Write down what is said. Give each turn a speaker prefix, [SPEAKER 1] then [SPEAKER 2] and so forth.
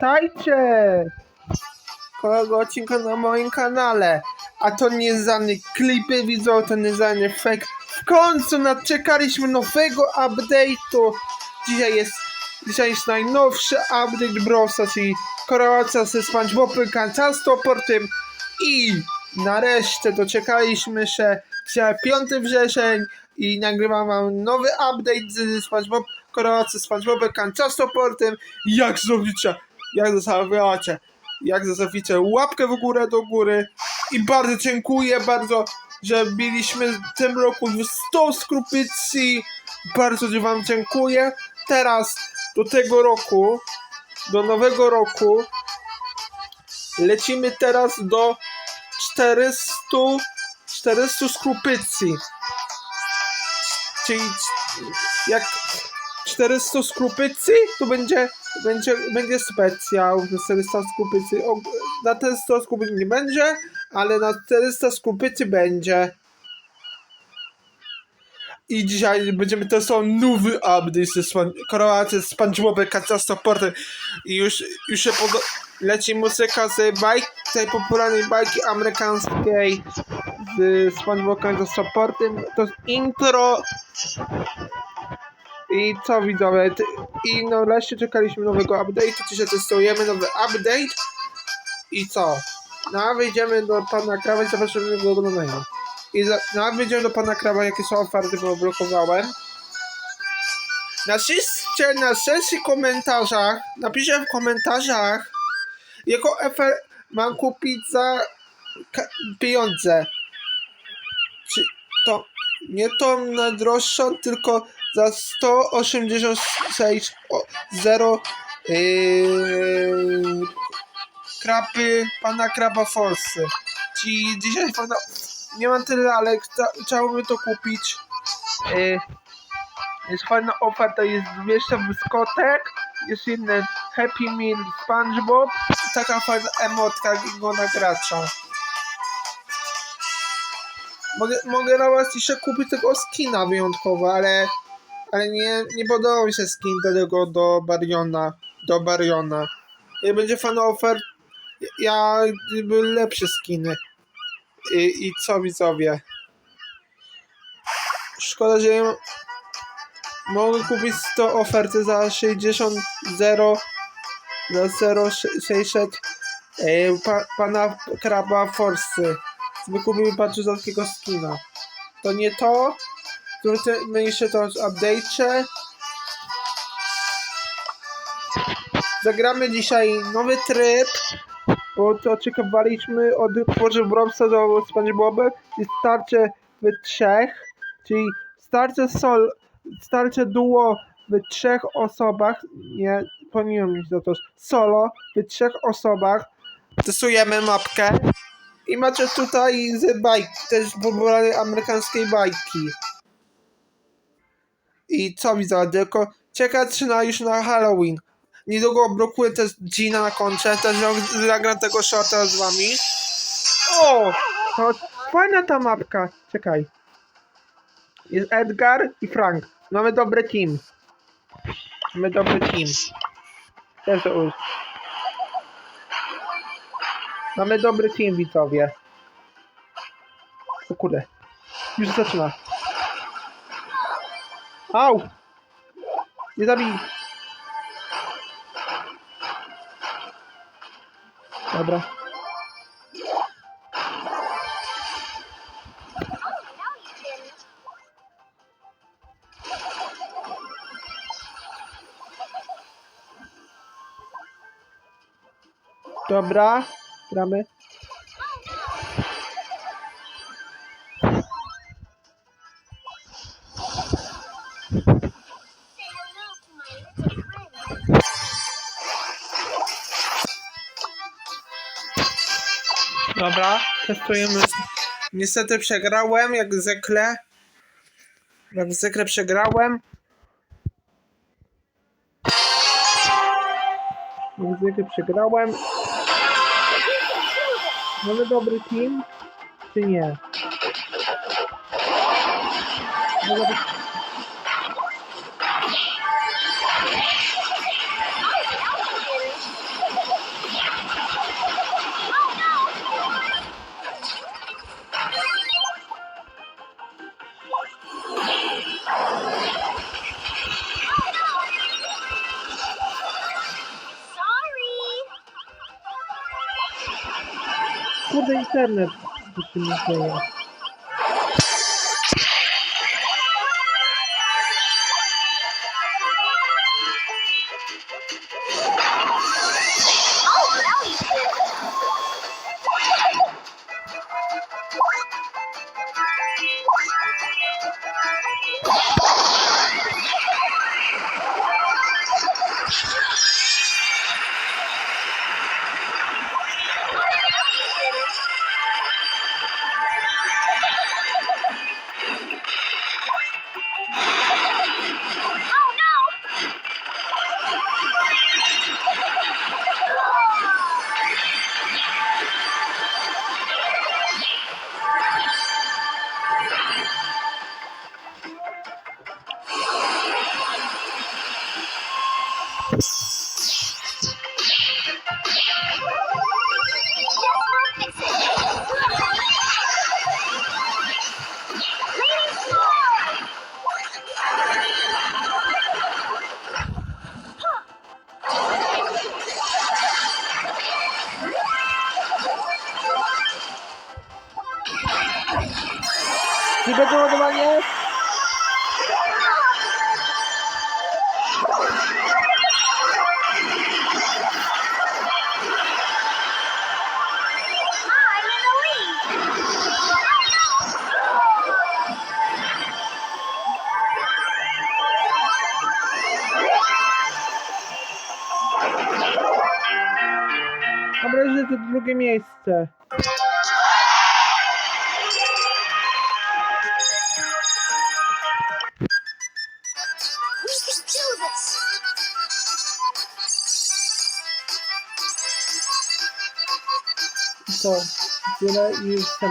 [SPEAKER 1] Witajcie! Kolejnego odcinka na moim kanale. A to nie żadne klipy widzą, to nie żadne fake. W końcu nadczekaliśmy nowego update'u. Dzisiaj jest, dzisiaj jest najnowszy update Brosa, czyli korelacja ze SpongeBobem, Kancastoportem i nareszcie doczekaliśmy się dzisiaj 5 wrzesień i nagrywam wam nowy update z SpongeBob, korelacja z SpongeBobem, Kancastoportem. Jak zrobicie, jak zostawiacie, jak zostawicie łapkę w górę do góry i bardzo dziękuję bardzo, że byliśmy w tym roku w 100 skrupicji. Bardzo wam dziękuję. Teraz do tego roku, do nowego roku lecimy teraz do 400 400 skrupicji. Czyli jak 400 skrupicji, to będzie, będzie, będzie specjał na 400 skrupicji. O, na te 100 skrupicji nie będzie, ale na 400 skrupicji będzie. I dzisiaj będziemy testować nowy update ze span- korelacji z SpongeBobem Kacastoportem. I już, już się podo- leci muzyka z bajki, tej popularnej bajki amerykańskiej z SpongeBobem Kacastoportem. To jest intro i co widzowie? I no wreszcie czekaliśmy nowego update'u, dzisiaj testujemy nowy update. I co? No wejdziemy do pana Krawa i zobaczymy go do menu. I za, no wejdziemy do pana Krawa, jakie są oferty, bo blokowałem. Napiszcie na sesji komentarzach, napiszcie w komentarzach, jaką ofertę mam kupić za pieniądze. Czy to nie tą najdroższą, tylko za 186 o, 0 yy, krapy pana kraba Forsy. Ci dzisiaj pana, nie mam tyle, ale chca, chciałbym to kupić. Yy, jest fajna oferta, jest 200 błyskotek, jest jeden Happy Meal SpongeBob taka fajna emotka Gingona gracza. Mogę, mogę na was jeszcze kupić tego skina wyjątkowo, ale ale nie, nie podoba mi się skin tego do Bariona. Do Bariona. Jak będzie fan ofert, ja były lepsze skiny. I, I co widzowie? Szkoda, że ja mogę kupić 100 oferty za 60 0 za 0 600 e, pa, pana kraba Forsy. Wykupił patrzyzowskiego skina. To nie to, Zwrócimy jeszcze to update'cie. Zagramy dzisiaj nowy tryb, bo to oczekiwaliśmy od Tworzy Bromsa do SpongeBoba i starcie w trzech, czyli starcie sol, starcie duo w trzech osobach, nie, pomijam mi za to, solo w trzech osobach. Testujemy mapkę i macie tutaj z bajki, też popularnej amerykańskiej bajki. I co widzę, tylko czekać na już na Halloween. Niedługo blokuję też Gina na koncie, też zag- zagram tego shorta z wami. O! To fajna ta mapka. Czekaj. Jest Edgar i Frank. Mamy dobry team. Mamy dobry team. Też już. Mamy dobry team, widzowie. O kurde. Już zaczyna. Au! Nie zabij! Dobra. Dobra, gramy. Dobra, testujemy. Niestety przegrałem, jak zwykle. Jak zwykle przegrałem. Jak zwykle przegrałem. Mamy dobry team, czy nie? Może być... kurde internet. Co się Никакого дома
[SPEAKER 2] нет. Образуйте друга месяца.
[SPEAKER 1] I co? Tyle i już chcę